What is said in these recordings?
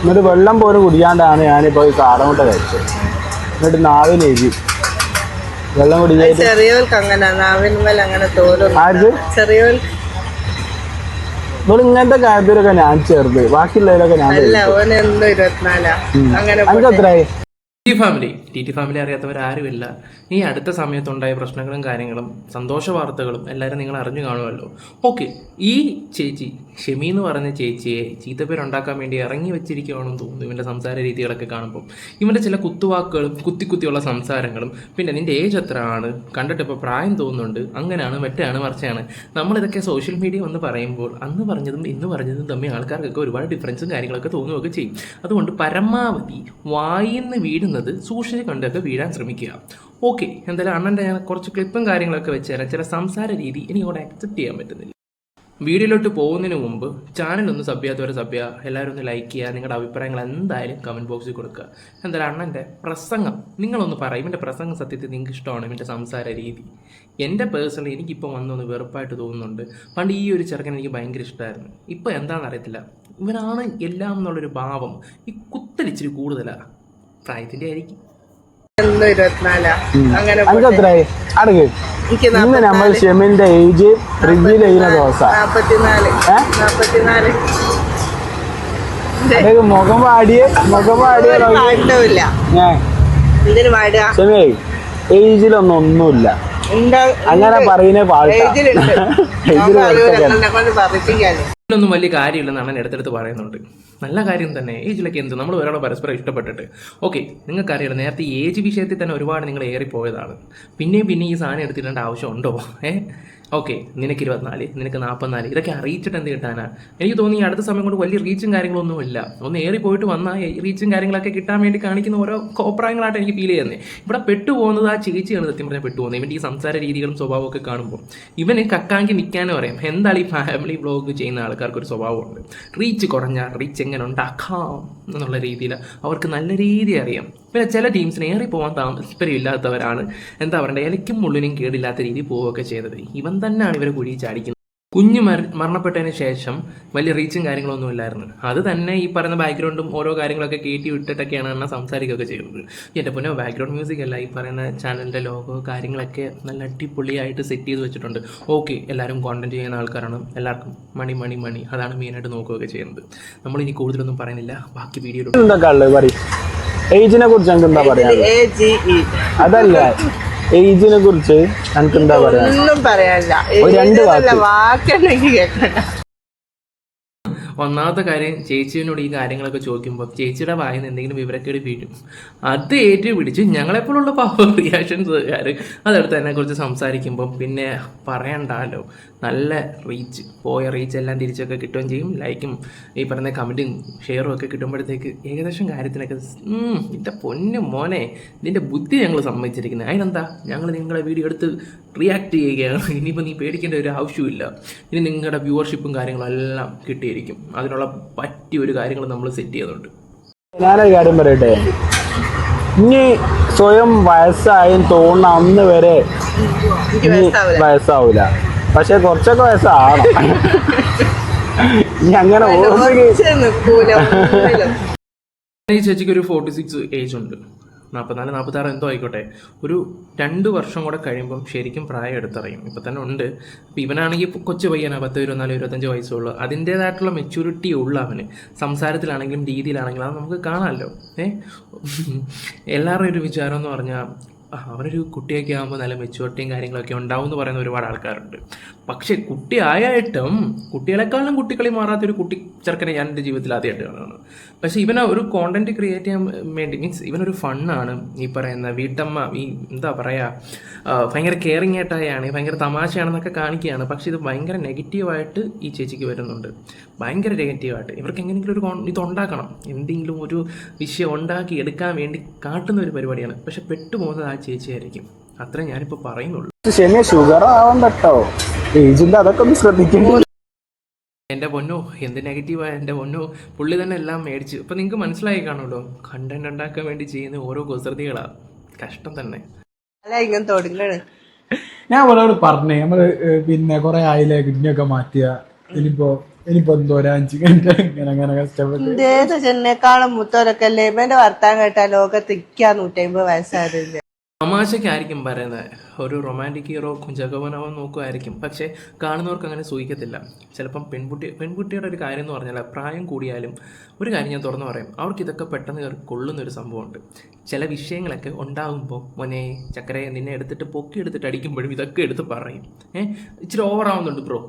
എന്നിട്ട് വെള്ളം പോലും കുടിക്കാണ്ടാണ് ഞാനിപ്പോ ഈ കാടമുട്ട കഴിച്ചത്. എന്നിട്ട് നാവിന് എഴുതി വെള്ളം കുടിക്കായിട്ട് ചെറിയവർക്ക് അങ്ങനെ. നാവിന്മേൽ അങ്ങനെ തോന്നും ആർക്ക് ചെറിയവർക്ക് ഇവിടെ ഇങ്ങനത്തെ കാര്യത്തിലൊക്കെ ഞാൻ ചേർത്ത് ബാക്കിയുള്ളതിലൊക്കെ ഞാൻ T family. T T family അറിയാത്തവരാരുമില്ല. ഈ അടുത്ത സമയത്തുണ്ടായ പ്രശ്നങ്ങളും കാര്യങ്ങളും സന്തോഷ വാർത്തകളും എല്ലാവരും നിങ്ങൾ അറിഞ്ഞു കാണുമല്ലോ. ഓക്കെ ഈ ചേച്ചി ഷെമി എന്ന് പറഞ്ഞ ചേച്ചിയെ ചീത്തപ്പേരുണ്ടാക്കാൻ വേണ്ടി ഇറങ്ങി വെച്ചിരിക്കുകയാണെന്ന് തോന്നുന്നു ഇവന്റെ സംസാര രീതികളൊക്കെ കാണുമ്പോൾ ഇവന്റെ ചില കുത്തുവാക്കുകളും കുത്തി കുത്തിയുള്ള സംസാരങ്ങളും പിന്നെ നിന്റെ ഏജ് എത്ര ആണ് കണ്ടിട്ട് ഇപ്പോൾ പ്രായം തോന്നുന്നുണ്ട്. അങ്ങനെയാണ് മറ്റാണ് മറിച്ചാണ് നമ്മളിതൊക്കെ സോഷ്യൽ മീഡിയ വന്ന് പറയുമ്പോൾ അന്ന് പറഞ്ഞതും ഇന്ന് പറഞ്ഞതും തമ്മിൽ ആൾക്കാർക്കൊക്കെ ഒരുപാട് ഡിഫറൻസും കാര്യങ്ങളൊക്കെ തോന്നുകയൊക്കെ ചെയ്യും. അതുകൊണ്ട് പരമാവധി വായിന്ന് വീഴുന്നത് സൂക്ഷിച്ച് കണ്ടൊക്കെ വീഴാൻ ശ്രമിക്കുക. ഓക്കെ എന്തായാലും അണ്ണന്റെ ഞാൻ കുറച്ച് ക്ലിപ്പും കാര്യങ്ങളൊക്കെ വെച്ച് ചില സംസാര രീതി ഇനി അവിടെ അക്സെപ്റ്റ് ചെയ്യാൻ പറ്റുന്നില്ല. വീഡിയോയിലോട്ട് പോകുന്നതിന് മുമ്പ് ചാനൽ ഒന്ന് സബ് ചെയ്യാത്തവരെ സബ് ചെയ്യുക. എല്ലാവരും ഒന്ന് ലൈക്ക് ചെയ്യുക. നിങ്ങളുടെ അഭിപ്രായങ്ങൾ എന്തായാലും കമന്റ് ബോക്സിൽ കൊടുക്കുക. എന്തായാലും അണ്ണന്റെ പ്രസംഗം നിങ്ങളൊന്ന് പറയും. ഇവന്റെ പ്രസംഗം സത്യത്തിൽ നിങ്ങൾക്ക് ഇഷ്ടമാണ്. ഇവന്റെ സംസാര രീതി. എന്റെ പേഴ്സണലി എനിക്കിപ്പോൾ വന്നൊന്ന് വെറുപ്പായിട്ട് തോന്നുന്നുണ്ട്. പണ്ട് ഈ ഒരു ചെറുക്കൻ എനിക്ക് ഭയങ്കര ഇഷ്ടമായിരുന്നു ഇപ്പോൾ എന്താണെന്ന് അറിയത്തില്ല. ഇവനാണ് എല്ലാം എന്നുള്ളൊരു ഭാവം ഈ കുത്തലിച്ചിരി കൂടുതലാണ് പ്രായത്തിന്റെ ആയിരിക്കും. അങ്ങനെ ഇന്ന് നമ്മൾ ഷെമിന്റെ ഏജ് ഫ്രിഡ്ജിൽ ചെയ്യുന്ന ദിവസം. ഏ? മുഖം പാടിയ മുഖം പാടിയ ഷെമേ ഏജിലൊന്നും ഒന്നുമില്ല. അങ്ങനെ പറയുന്നേ പാടില്ല ഒന്നും വലിയ കാര്യമില്ലെന്നാണ് അടുത്തടുത്ത് പറയുന്നുണ്ട്. നല്ല കാര്യം തന്നെ. ഏജിലൊക്കെ എന്ത്? നമ്മൾ ഒരാളെ പരസ്പരം ഇഷ്ടപ്പെട്ടിട്ട്. ഓക്കെ നിങ്ങൾക്കറിയാം നേരത്തെ ഏജ് വിഷയത്തിൽ തന്നെ ഒരുപാട് നിങ്ങൾ ഏറിപ്പോയതാണ്. പിന്നെയും പിന്നെ ഈ സാധനം എടുത്തിടേണ്ട ആവശ്യമുണ്ടോ ഏ? ഓക്കെ നിനക്ക് ഇരുപത്തിനാല് നിനക്ക് നാൽപ്പത്തിനാല് ഇതൊക്കെ അറിയിച്ചിട്ട് എന്ത് കിട്ടാനാണ് എനിക്ക് തോന്നി ഈ അടുത്ത സമയം കൊണ്ട് വലിയ റീച്ചും കാര്യങ്ങളൊന്നും ഇല്ല. ഒന്ന് ഏറി പോയിട്ട് വന്നാൽ റീച്ചും കാര്യങ്ങളൊക്കെ കിട്ടാൻ വേണ്ടി കാണിക്കുന്ന ഓരോ കോപ്രായങ്ങളായിട്ട് എനിക്ക് ഫീൽ ചെയ്യുന്നത് ഇവിടെ പെട്ടുപോകുന്നത് ആ ചേച്ചിയാണ് സത്യം പറഞ്ഞാൽ പെട്ടുപോകുന്നത്. ഇവന്റെ ഈ സംസാര രീതികളും സ്വഭാവമൊക്കെ കാണുമ്പോൾ. ഇവന് കക്കാങ്കി നിൽക്കാനും അറിയാം എന്താണ് ഈ ഫാമിലി ബ്ലോഗ് ചെയ്യുന്ന ആൾക്കാർക്ക് ഒരു സ്വഭാവമുണ്ട്? റീച്ച് കുറഞ്ഞ റീച്ച് എങ്ങനെ ഉണ്ടാക്കാം? എന്നുള്ള രീതിയിൽ അവർക്ക് നല്ല രീതി അറിയാം. പിന്നെ ചില ടീംസിന് ഏറി പോകാൻ താല്പര്യമില്ലാത്തവരാണ്. എന്താ പറയുക ഇലയ്ക്കും മുള്ളിനും കേടില്ലാത്ത രീതിയിൽ പോവുകയൊക്കെ ചെയ്തത്. ഇവൻ തന്നെയാണ് ഇവരെ കുഴി ചാടിക്കുന്നത്. കുഞ്ഞു മര മരണപ്പെട്ടതിന് ശേഷം വലിയ റീച്ചും കാര്യങ്ങളൊന്നും ഇല്ലായിരുന്നു. അത് തന്നെ ഈ പറയുന്ന ബാക്ക്ഗ്രൗണ്ടും ഓരോ കാര്യങ്ങളൊക്കെ കയറ്റി വിട്ടിട്ടൊക്കെയാണ് എന്നെ സംസാരിക്കുകയൊക്കെ ചെയ്യുന്നത് എന്റെ പൊന്നെ ബാക്ക്ഗ്രൗണ്ട് മ്യൂസിക് അല്ല ഈ പറയുന്ന ചാനലിന്റെ ലോഗോ കാര്യങ്ങളൊക്കെ നല്ല അടിപൊളിയായിട്ട് സെറ്റ് ചെയ്ത് വെച്ചിട്ടുണ്ട്. ഓക്കെ എല്ലാവരും കോണ്ടന്റ് ചെയ്യുന്ന ആൾക്കാരാണ്. എല്ലാവർക്കും മണി മണി മണി അതാണ് മെയിനായിട്ട് നോക്കുകയൊക്കെ ചെയ്യുന്നത്. നമ്മൾ ഇനി കൂടുതലൊന്നും പറയുന്നില്ല. ബാക്കി വീഡിയോ ഏജിനെ കുറിച്ച് എനിക്ക് എന്താ പറയാ അതല്ല. ഏജിനെ കുറിച്ച് എനിക്ക് എന്താ പറയാ ഒന്നും പറയാനില്ല. ഒരു രണ്ട് വാക്ക്. കേൾക്കണ്ട. ഒന്നാമത്തെ കാര്യം ചേച്ചിയോട് ഈ കാര്യങ്ങളൊക്കെ ചോദിക്കുമ്പോൾ ചേച്ചിയുടെ വായിൽ എന്തെങ്കിലും വിവരക്കേട് വീഴും അത് ഏറ്റു പിടിച്ച് ഞങ്ങളെപ്പോലുള്ള പവർ റിയാക്ഷൻസുകാർ അതെടുത്ത് എന്നെ കുറിച്ച് സംസാരിക്കുമ്പോൾ പിന്നെ പറയണ്ടല്ലോ നല്ല റീച്ച് പോയ റീച്ച് എല്ലാം തിരിച്ചൊക്കെ കിട്ടുകയും ചെയ്യും. ലൈക്കും ഈ പറയുന്ന കമന്റും ഷെയറും ഒക്കെ കിട്ടുമ്പോഴത്തേക്ക് ഏകദേശം കാര്യത്തിനൊക്കെ ഇതിന്റെ പൊന്നു മോനെ ഇതിന്റെ ബുദ്ധി ഞങ്ങൾ സമ്മതിച്ചിരിക്കുന്നത് അതിനെന്താ? ഞങ്ങൾ നിങ്ങളെ വീഡിയോ എടുത്ത് റിയാക്ട് ചെയ്യുകയാണ്. ഇനിയിപ്പോൾ നീ പേടിക്കേണ്ട ഒരു ആവശ്യമില്ല ഇനി നിങ്ങളുടെ വ്യൂവർഷിപ്പും കാര്യങ്ങളും എല്ലാം കിട്ടിയിരിക്കും. അതിനുള്ള പറ്റിയ ഒരു കാര്യങ്ങൾ നമ്മൾ സെറ്റ് ചെയ്യുന്നുണ്ട്. ഞാനൊരു കാര്യം പറയട്ടെ? ഇനി സ്വയം വയസ്സായും തോന്നുന്ന അന്ന് വരെ വയസ്സാവൂല. പക്ഷെ കുറച്ചൊക്കെ വയസ്സാണ് ഇനി അങ്ങനെ ഓർമ്മ ചേച്ചിക്ക് ഒരു ഫോർട്ടി സിക്സ് ഏജ് ഉണ്ട്. നാൽപ്പത്തിനാല് നാൽപ്പത്താറ് എന്തോ ആയിക്കോട്ടെ. ഒരു രണ്ട് വർഷം കൂടെ കഴിയുമ്പം ശരിക്കും പ്രായം എടുത്തറിയും. ഇപ്പം തന്നെ ഉണ്ട്. അപ്പം ഇവനാണെങ്കിൽ കൊച്ചു പയ്യനാണ് പത്ത് ഇരുപത്തിനാല് ഇരുപത്തഞ്ച് വയസ്സുള്ളു. അതിന്റേതായിട്ടുള്ള മെച്യൂരിറ്റി ഉള്ള അവന് സംസാരത്തിലാണെങ്കിലും രീതിയിലാണെങ്കിലും അത് നമുക്ക് കാണാമല്ലോ ഏ? എല്ലാവരുടെയും ഒരു വിചാരം എന്ന് പറഞ്ഞാൽ അവനൊരു കുട്ടിയൊക്കെ ആകുമ്പോൾ നല്ല മെച്യൂരിറ്റിയും കാര്യങ്ങളൊക്കെ ഉണ്ടാവും എന്ന് പറയുന്ന ഒരുപാട് ആൾക്കാരുണ്ട്. പക്ഷേ കുട്ടിയായിട്ടും കുട്ടികളെക്കാളും കുട്ടികളി മാറാത്തൊരു കുട്ടി ചെറുക്കനെ ഞാൻ എന്റെ ജീവിതത്തിൽ ആദ്യമായിട്ട് കാണുകയാണ്. പക്ഷേ ഇവനെ ഒരു കോണ്ടന്റ് ക്രിയേറ്റ് ചെയ്യാൻ വേണ്ടി മീൻസ് ഇവനൊരു ഫണ്ണാണ് ഈ പറയുന്ന വീട്ടമ്മ ഈ എന്താ പറയുക ഭയങ്കര കെയറിങ് ആയിട്ടായാണ് ഭയങ്കര തമാശയാണെന്നൊക്കെ കാണിക്കുകയാണ്. പക്ഷേ ഇത് ഭയങ്കര നെഗറ്റീവായിട്ട് ഈ ചേച്ചിക്ക് വരുന്നുണ്ട്. ഭയങ്കര നെഗറ്റീവായിട്ട് ഇവർക്ക് എങ്ങനെയെങ്കിലും ഒരു ഇതുണ്ടാക്കണം എന്തെങ്കിലും ഒരു വിഷയം ഉണ്ടാക്കി എടുക്കാൻ വേണ്ടി കാട്ടുന്ന ഒരു പരിപാടിയാണ്. പക്ഷെ പെട്ടുപോകുന്നത് ചേച്ചിയായിരിക്കും. അത്ര ഞാനിപ്പോൾ പറയുന്നുള്ളൂ. എന്റെ ഷുഗർ ആവണ്ട ഏജിന്റെ അതൊക്കെ ഒന്ന് എന്റെ പൊന്നോ എന്ത് നെഗറ്റീവായ എന്റെ പൊന്നോ പുള്ളി തന്നെ എല്ലാം മേടിച്ചു. ഇപ്പം നിങ്ങൾക്ക് മനസ്സിലായി കാണുമല്ലോ കണ്ടന്റ് ഉണ്ടാക്കാൻ വേണ്ടി ചെയ്യുന്ന ഓരോ കുസൃതികളാണ് കഷ്ടം തന്നെ. അല്ല ഇങ്ങനെ തുടങ്ങണ്. ഞാൻ അവളോട് പറഞ്ഞേ നമ്മൾ ഏഹ്, പിന്നെ കുറെ ആയില്ലേ കിഡ്നിയൊക്കെ മാറ്റിയ. ഇനിയിപ്പോ ഇനിയിപ്പോ എന്തോ ഒരു അഞ്ച് മിനിറ്റ് ഇങ്ങനെ അങ്ങനെ കഷ്ടപ്പെട്ട്. ഇതേത് ചെന്നേക്കാളും മുത്തോരൊക്കെ അല്ലേ? ഇവന്റെ വർത്താൻ കേട്ടാ ലോകത്ത് ഇക്കാ നൂറ്റമ്പത് വയസ്സായതില്ല? തമാശക്കായിരിക്കും പറയുന്നത്. ഒരു റൊമാന്റിക് ഹീറോ കുഞ്ചകവനവും നോക്കുമായിരിക്കും. പക്ഷേ കാണുന്നവർക്ക് അങ്ങനെ സൂഹിക്കത്തില്ല ചിലപ്പം പെൺകുട്ടി പെൺകുട്ടിയുടെ ഒരു കാര്യം എന്ന് പറഞ്ഞാൽ പ്രായം കൂടിയാലും ഒരു കാര്യം ഞാൻ തുറന്നു പറയും. അവർക്ക് ഇതൊക്കെ പെട്ടെന്ന് കയറി കൊള്ളുന്ന ഒരു സംഭവമുണ്ട്. ചില വിഷയങ്ങളൊക്കെ ഉണ്ടാകുമ്പോൾ മോനെ ചക്കരയെ നിന്നെ എടുത്തിട്ട് പൊക്കി എടുത്തിട്ട് അടിക്കുമ്പോഴും ഇതൊക്കെ എടുത്ത് പറയും. ഏഹ് ഇച്ചിരി ഓവറാവുന്നുണ്ട് ബ്രോ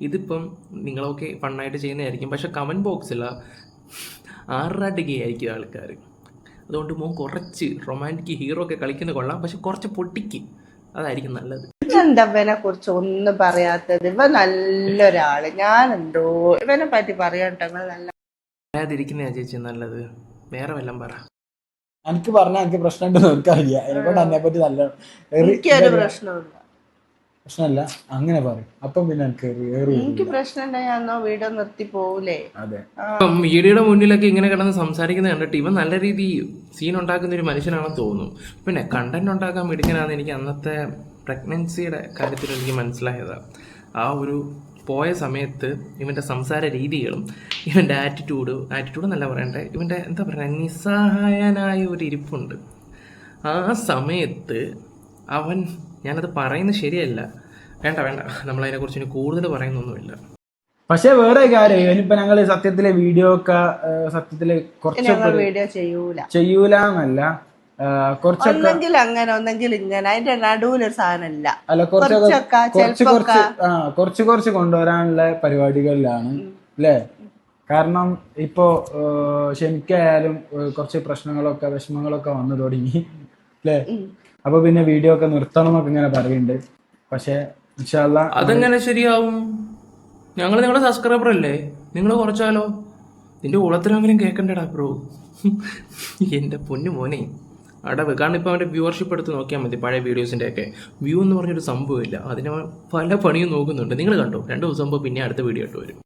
ഇതിപ്പം നിങ്ങളൊക്കെ ഫണ്ണായിട്ട് ചെയ്യുന്നതായിരിക്കും. പക്ഷേ കമന്റ് ബോക്സിൽ ആറാട്ടുകയായിരിക്കും ആൾക്കാർ അതുകൊണ്ട് മോൻ കുറച്ച് റൊമാന്റിക് ഹീറോ ഒക്കെ കളിക്കുന്ന കൊള്ളാം. പക്ഷെ കുറച്ച് പൊട്ടിക്ക്. അതായിരിക്കും നല്ലത്. എന്താ ഇവനെ കുറിച്ച് ഒന്നും പറയാത്തത്? ഇവ നല്ലൊരാൾ. ഞാൻ എന്തോ ഇവനെ പറ്റി പറയാണ്ടെങ്കിൽ നല്ല പറയാതിരിക്കുന്നതാ ചേച്ചി നല്ലത്. വേറെ വല്ലതും പറ. എനിക്ക് പറഞ്ഞാൽ എനിക്ക് പ്രശ്നമുണ്ടെന്ന് എനിക്കറിയാം. കൊണ്ട് അതിനെ പറ്റി നല്ല എനിക്കൊരു പ്രശ്നമില്ല പ്രശ്നമല്ല അങ്ങനെ പറയും. അപ്പം പിന്നെ എനിക്ക് ഏറി- എനിക്ക് പ്രശ്നം വീഡിയോ നിർത്തി പോവൂലേ? അതെ. ഇപ്പം വീഡിയോയുടെ മുന്നിലൊക്കെ ഇങ്ങനെ കിടന്ന് സംസാരിക്കുന്ന കണ്ടിട്ട് ഇവൻ നല്ല രീതി സീൻ ഉണ്ടാക്കുന്ന ഒരു മനുഷ്യനാണെന്ന് തോന്നുന്നു. പിന്നെ കണ്ടന്റ് ഉണ്ടാക്കാൻ മിടുക്കനാണെന്ന് എനിക്ക് അന്നത്തെ പ്രഗ്നൻസിയുടെ കാര്യത്തിൽ എനിക്ക് മനസ്സിലായത്. ആ ഒരു പോയ സമയത്ത് ഇവന്റെ സംസാര രീതികളും ഇവന്റെ ആറ്റിറ്റ്യൂഡ് ആറ്റിറ്റ്യൂഡ് നല്ല പറയണ്ടേ ഇവന്റെ എന്താ പറയുക നിസ്സഹായനായ ഒരു ഇരിപ്പുണ്ട്. ആ സമയത്ത് അവൻ ഞാനത് പറയുന്നത് ശരിയല്ല. വേണ്ട വേണ്ട. നമ്മളതിനെക്കുറിച്ച് ഇനി കൂടുതൽ പറയുന്നൊന്നുമില്ല. പക്ഷെ വേറെ കാര്യം ഇവനിപ്പോ ഞങ്ങൾ സത്യത്തിലെ വീഡിയോ ഒക്കെ സത്യത്തിലെ സത്യത്തിൽ കുറച്ച് ഞങ്ങൾ വീഡിയോ ചെയ്യൂല. ചെയ്യൂല എന്നല്ല കുറച്ചൊക്കെ ഒന്നെങ്കിൽ അങ്ങനെ ഒന്നെങ്കിൽ ഇങ്ങനെ. അതിന്റെ നടുവിലൊരു സാധനമില്ല അല്ല കുറച്ചൊക്കെ കുറച്ചൊക്കെ കുറച്ച് കുറച്ച് ആ കുറച്ച് കുറച്ച് കൊണ്ടുവരാനുള്ള പരിപാടികളിലാണ് അല്ലേ? കാരണം ഇപ്പോ ഏഹ്, ക്ഷമിക്കായാലും കുറച്ച് പ്രശ്നങ്ങളൊക്കെ വിഷമങ്ങളൊക്കെ വന്നു തുടങ്ങി. അല്ലേ അപ്പൊ പിന്നെ വീഡിയോ ഒക്കെ നിർത്തണം എന്നൊക്കെ ഇങ്ങനെ പറയുന്നുണ്ട് പക്ഷെ ഇൻഷാല്ല അതെങ്ങനെ ശരിയാവും? ഞങ്ങൾ നിങ്ങളുടെ സബ്സ്ക്രൈബർ അല്ലേ? നിങ്ങൾ കുറച്ചാലോ? നിന്റെ ഉളത്തിലെങ്കിലും കേൾക്കണ്ടടാ ബ്രോ എന്റെ പൊന്നു മോനെ. അടവ്. കാരണം ഇപ്പോൾ അവന്റെ വ്യൂവർഷിപ്പ് എടുത്ത് നോക്കിയാൽ മതി പഴയ വീഡിയോസിന്റെ ഒക്കെ. വ്യൂ എന്ന് പറഞ്ഞൊരു സംഭവമില്ല അതിന് പല പണിയും നോക്കുന്നുണ്ട്. നിങ്ങൾ കണ്ടോ? രണ്ട് ദിവസം മുമ്പ് പിന്നെ അടുത്ത വീഡിയോ ഇട്ട് വരും.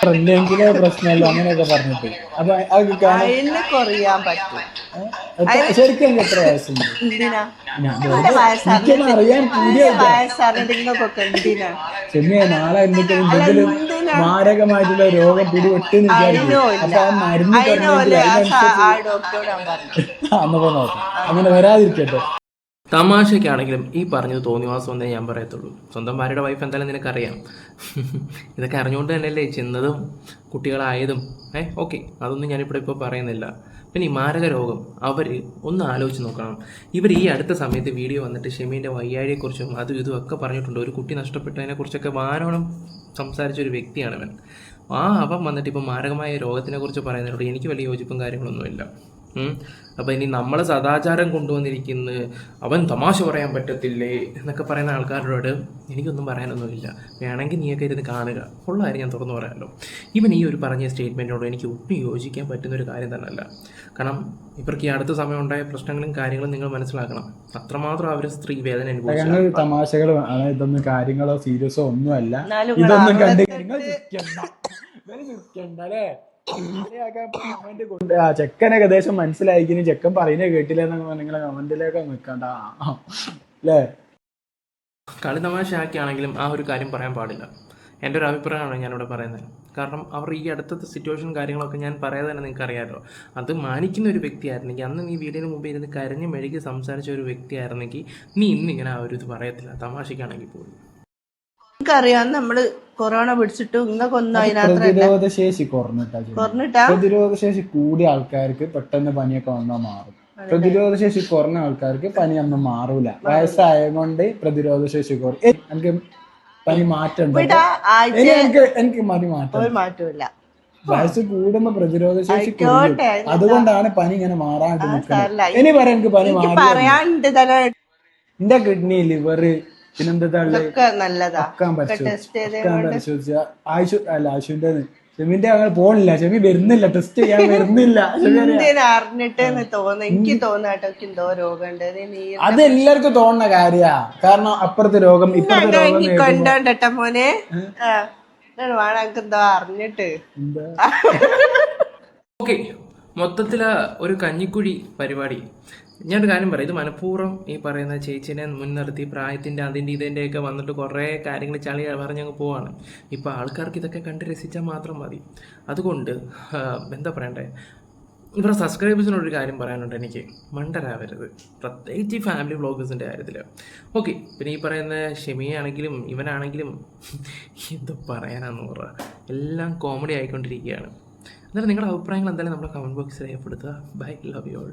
ഫ്രണ്ടെങ്കിലേ പ്രശ്നമല്ല അങ്ങനെയൊക്കെ പറഞ്ഞിട്ട്. അപ്പൊ അത് കാണാൻ അതിന് കുറയാൻ പറ്റും. എത്ര- ശരിക്കും എനിക്ക് എത്ര വയസ്സുണ്ട്? എന്തിനാ? ഞാൻ എന്റെ എനിക്കൊന്നും അറിയാൻ കൂടിയ വയസ്സറിഞ്ഞിട്ട് നിങ്ങൾക്കൊക്കെ എന്തിനാ? ചെമ്മിയെ നാളെ എന്നിട്ട് എന്തെങ്കിലും മാരകമായിട്ടുള്ള രോഗം പിടിപെട്ടെന്ന് വിചാരിക്കും അപ്പൊ ആ മരുന്ന് അതിനോലെ ആ ഡോക്ടറോട് ഞാൻ പറഞ്ഞു. അന്നപ്പോ നോക്കാം അങ്ങനെ വരാതിരിക്കട്ടെ. തമാശയ്ക്കാണെങ്കിലും ഈ പറഞ്ഞത് തോന്നിവാസം എന്നേ ഞാൻ പറയത്തുള്ളൂ. സ്വന്തം ഭാര്യയുടെ വൈഫ് എന്തായാലും നിനക്കറിയാം. ഇതൊക്കെ അറിഞ്ഞുകൊണ്ട് തന്നെയല്ലേ ചെന്നതും കുട്ടികളായതും. ഏ ഓക്കെ അതൊന്നും ഞാനിവിടെ ഇപ്പോൾ പറയുന്നില്ല. പിന്നെ ഈ മാരക രോഗം അവർ ഒന്ന് ആലോചിച്ച് നോക്കണം. ഇവർ ഈ അടുത്ത സമയത്ത് വീഡിയോ വന്നിട്ട് ഷെമീന്റെ വയ്യാഴിയെക്കുറിച്ചും അതും ഇതും ഒക്കെ പറഞ്ഞിട്ടുണ്ട്. ഒരു കുട്ടി നഷ്ടപ്പെട്ടതിനെക്കുറിച്ചൊക്കെ വാനോളം സംസാരിച്ച ഒരു വ്യക്തിയാണ് ഇവൻ ആ അവൻ വന്നിട്ട് ഇപ്പോൾ മാരകമായ രോഗത്തിനെക്കുറിച്ച് പറയുന്നതിനോട് എനിക്ക് വലിയ യോജിപ്പും കാര്യങ്ങളൊന്നുമില്ല. ഉം. അപ്പൊ ഇനി നമ്മളെ സദാചാരം കൊണ്ടുവന്നിരിക്കുന്ന. അവൻ തമാശ പറയാൻ പറ്റത്തില്ലേ എന്നൊക്കെ പറയുന്ന ആൾക്കാരോട് എനിക്കൊന്നും പറയാനൊന്നുമില്ല. വേണമെങ്കിൽ നീയൊക്കെ ഇരുന്ന് കാണുക. ഉള്ള കാര്യം ഞാൻ തുറന്നു പറയാമല്ലോ. ഇവൻ ഈ ഒരു പറഞ്ഞ സ്റ്റേറ്റ്മെന്റിനോട് എനിക്ക് ഒട്ടും യോജിക്കാൻ പറ്റുന്ന ഒരു കാര്യം തന്നെയല്ല. കാരണം ഇവർക്ക് ഈ അടുത്ത സമയം ഉണ്ടായ പ്രശ്നങ്ങളും കാര്യങ്ങളും നിങ്ങൾ മനസ്സിലാക്കണം. അത്രമാത്രം അവർ സ്ത്രീ വേദന അനുഭവിച്ചു തമാശകൾ ഇതൊന്നും കാര്യങ്ങളോ സീരിയസോ ഒന്നുമല്ല. ഇതൊന്നും കണ്ട് നിങ്ങൾ കൊണ്ട് ആ ചെക്കൻ ഏകദേശം മനസ്സിലായിക്കിനി ചെക്കൻ പറയുന്നത് കേട്ടില്ല എന്നൊക്കെ നിങ്ങളെ കമന്റിലൊക്കെ നിൽക്കണ്ട. അല്ലേ കളി തമാശയാക്കിയാണെങ്കിലും ആ ഒരു കാര്യം പറയാൻ പാടില്ല. എന്റെ ഒരു അഭിപ്രായമാണ് ഞാനിവിടെ പറയുന്നത്. കാരണം അവർ ഈ അടുത്തത്തെ സിറ്റുവേഷൻ കാര്യങ്ങളൊക്കെ ഞാൻ പറയാതെ തന്നെ നിങ്ങൾക്ക് അറിയാമല്ലോ അത് മാനിക്കുന്ന ഒരു വ്യക്തിയായിരുന്നെങ്കിൽ അന്ന് നീ വീടിന് മുമ്പ് ഇരുന്ന് കരഞ്ഞ് മെഴുകി സംസാരിച്ച ഒരു വ്യക്തിയായിരുന്നെങ്കിൽ നീ ഇന്നിങ്ങനെ ആ ഒരു ഇത് പറയത്തില്ല. തമാശയ്ക്കാണെങ്കിൽ പോലും. നമുക്കറിയാം നമ്മൾ കൊറോണ പിടിച്ചിട്ട് ഇങ്ങക്കൊന്നും അതിനകത്ത് പ്രതിരോധ ശേഷി കുറഞ്ഞിട്ടാ. കുറഞ്ഞിട്ടാ? പ്രതിരോധ ശേഷി കൂടിയ ആൾക്കാർക്ക് പെട്ടെന്ന് പനിയൊക്കെ വന്നാൽ മാറും. പ്രതിരോധ ശേഷി കുറഞ്ഞ ആൾക്കാർക്ക് പനി ഒന്നും മാറൂല. വയസ്സായതുകൊണ്ട് പ്രതിരോധ ശേഷി കുറയും എനിക്ക് പനി മാറ്റം എനിക്ക് എനിക്ക് പനി മാറ്റം മാറ്റൂല വയസ്സ് കൂടുമ്പോ പ്രതിരോധ ശേഷി അതുകൊണ്ടാണ് പനി ഇങ്ങനെ മാറാണ്ട് നിൽക്കുന്നത് ഇനി പറയാൻ എനിക്ക് പനി എനിക്ക് മാറി എന്റെ കിഡ്നി ലിവർ പിന്നെന്താ നല്ലതാ. പരിശോധിച്ച. അല്ല ഷെമിന്റെ അങ്ങനെ പോണില്ല. ഷെമി വരുന്നില്ല. ടെസ്റ്റ് ചെയ്യാൻ വരുന്നില്ല. അറിഞ്ഞിട്ടെന്ന് തോന്നുന്നു. എനിക്ക് എന്തോ? രോഗമുണ്ട്. അത് എല്ലാവർക്കും തോന്നുന്ന കാര്യാ. കാരണം അപ്പുറത്തെ രോഗം ഇപ്പുറത്തെ രോഗം എനിക്ക് കൊണ്ടോണ്ടട്ട മോനെ? ആ. വേണം എനിക്ക് എന്തോ അറിഞ്ഞിട്ട്. എന്താ? ഓക്കെ. മൊത്തത്തിൽ ഒരു കഞ്ഞിക്കുഴി പരിപാടി. ഞാനൊരു കാര്യം പറയാം. ഇത് മനഃപൂർവം ഈ പറയുന്ന ചേച്ചിനെ മുൻനിർത്തി പ്രായത്തിന്റെ അതിന്റെ ഇതിന്റെയൊക്കെ വന്നിട്ട് കുറേ കാര്യങ്ങൾ ചളി പറഞ്ഞങ്ങ് പോവാണ്. ഇപ്പോൾ ആൾക്കാർക്ക് ഇതൊക്കെ കണ്ട് രസിച്ചാൽ മാത്രം മതി. അതുകൊണ്ട് എന്താ പറയണ്ടേ? ഇവരുടെ സബ്സ്ക്രൈബേഴ്സിനോടൊരു കാര്യം പറയാനുണ്ട് എനിക്ക്. മണ്ടരാവരുത്. പ്രത്യേകിച്ച് ഈ ഫാമിലി വ്ളോഗേഴ്സിന്റെ കാര്യത്തിൽ ഓക്കെ പിന്നെ ഈ പറയുന്ന ഷെമിയാണെങ്കിലും ഇവനാണെങ്കിലും എന്ത് പറയാനാന്ന് പറ. എല്ലാം കോമഡി ആയിക്കൊണ്ടിരിക്കുകയാണ്. എന്നാലും നിങ്ങളുടെ അഭിപ്രായങ്ങൾ എന്തായാലും നമ്മുടെ കമന്റ് ബോക്സിൽ രേഖപ്പെടുത്തുക. Bye love you all